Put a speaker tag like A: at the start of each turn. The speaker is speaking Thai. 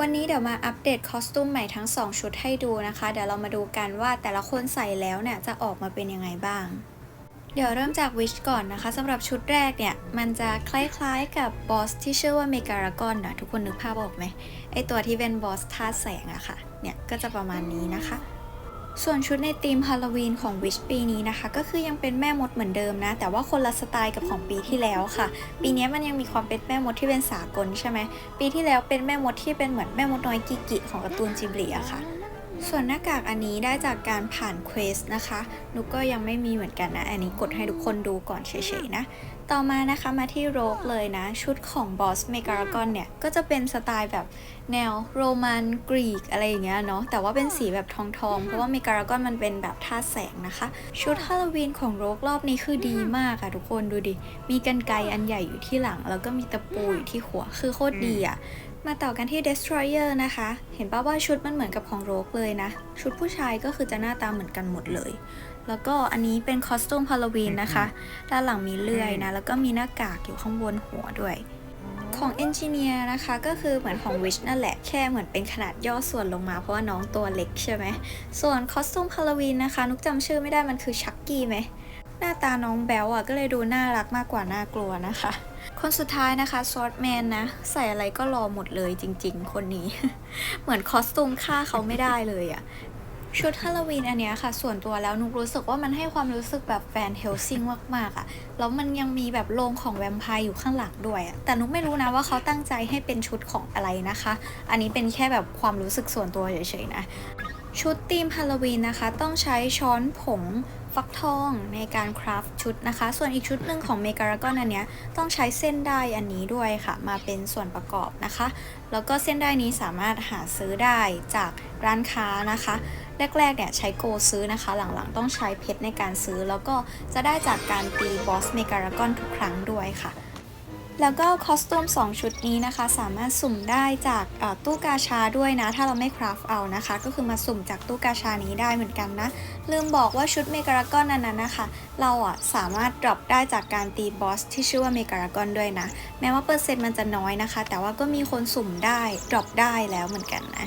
A: วันนี้เดี๋ยวมาอัปเดตคอสตูมใหม่ทั้ง 2 ชุดให้ดูนะคะ เดี๋ยวเรามาดูกันว่าแต่ละคนใส่แล้วเนี่ยจะออกมาเป็นยังไงบ้าง เดี๋ยวเริ่มจากวิชก่อนนะคะสำหรับชุดแรกเนี่ย มันจะคล้ายๆกับบอสที่ชื่อว่าเมการากอนนะทุกคนนึกภาพออกไหมไอตัวที่เป็นบอสท่าแสงอะค่ะเนี่ยก็จะประมาณนี้นะคะ ส่วนชุดในธีมฮาโลวีนของวิชปีนี้นะคะ ก็คือยังเป็นแม่มดเหมือนเดิมนะ แต่ว่าคนละสไตล์กับของปีที่แล้วค่ะ ปีนี้มันยังมีความเป็นแม่มดที่เป็นสากลใช่ไหมปีที่แล้วเป็นแม่มดที่เป็นเหมือนแม่มดน้อยกิกิของการ์ตูนจิบลิอะค่ะส่วนหน้ากากอันนี้ได้จากการผ่านเควสนะคะ นุกก็ยังไม่มีเหมือนกันนะ อันนี้กดให้ทุกคนดูก่อนเฉยๆนะต่อมานะคะมาที่โรกเลยนะ ชุดของบอสเมการากอนเนี่ย ก็จะเป็นสไตล์แบบแนวโรมันกรีกอะไรอย่างเงี้ยเนาะแต่ว่าเป็นสีแบบทองๆเพราะว่าเมการากอนมันเป็นแบบท่าแสงนะคะ ชุดฮาโลวีนของโรกรอบนี้คือดีมากอะทุกคนดูดิ มีกันไกอันใหญ่อยู่ที่หลัง แล้วก็มีตะปูอยู่ที่หัวคือโคตรดีอะมาต่อกันที่ Destroyer นะคะ เห็นป่าว่าชุดมันเหมือนกับของโรกเลยนะ ชุดผู้ชายก็คือจะหน้าตาเหมือนกันหมดเลย แล้วก็อันนี้เป็นคอสตูมฮาโลวีนนะคะ ด้านหลังมีเลื่อยนะ แล้วก็มีหน้ากากอยู่ข้างบนหัวด้วย ของเอนจิเนียร์นะคะ ก็คือเหมือนของวิชนั่นแหละ แค่เหมือนเป็นขนาดย่อส่วนลงมา เพราะว่าน้องตัวเล็กใช่ไหม ส่วนคอสตูมฮาโลวีนนะคะ นุกจำชื่อไม่ได้มันคือชักกี้ไหม หน้าตาน้องแบลอะก็เลยดูน่ารักมากกว่าน่ากลัวนะคะ คนสุดท้ายนะคะซอร์ t แมนนะ ใส่อะไรก็รอหมดเลยจริง ๆ คนนี้ เหมือนคอสตูมฆ่าเขาไม่ได้เลยอะ ชุดฮาโลวีนอันเนี้ยค่ะ ส่วนตัวแล้วนุกรู้สึกว่ามันให้ความรู้สึกแบบแฟนเฮลซิงมากๆอะ่ะ แล้วมันยังมีแบบโรงของแวมไพร์อยู่ข้างหลังด้วยอะ่ะ แต่นุกไม่รู้นะว่าเขาตั้งใจให้เป็นชุดของอะไรนะคะ อันนี้เป็นแค่แบบความรู้สึกส่วนตัวเฉยๆนะ ชุดธีมฮาโลวีนนะคะ ต้องใช้ช้อนผงฟักทองในการคราฟชุดนะคะ ส่วนอีกชุดหนึ่งของเมการากอนอันเนี้ยต้องใช้เส้นได้อันนี้ด้วยค่ะ มาเป็นส่วนประกอบนะคะ แล้วก็เส้นได้นี้สามารถหาซื้อได้จากร้านค้านะคะ แรกๆเนี่ยใช้โกซื้อนะคะ หลังๆต้องใช้เพชรในการซื้อ แล้วก็จะได้จากการตีบอสเมการากอนทุกครั้งด้วยค่ะ แล้วก็คอสตูม2 ชุดนี้นะคะ สามารถสุ่มได้จากตู้กาชาด้วยนะ ถ้าเราไม่คราฟเอานะคะ ก็คือมาสุ่มจากตู้กาชานี้ได้เหมือนกันนะ ลืมบอกว่าชุดเมการากอนนั้นนะคะ เราอะสามารถดรอปได้จากการตีบอสที่ชื่อว่าเมการากอนด้วยนะ แม้ว่าเปอร์เซ็นต์มันจะน้อยนะคะ แต่ว่าก็มีคนสุ่มได้ดรอปได้แล้วเหมือนกันนะ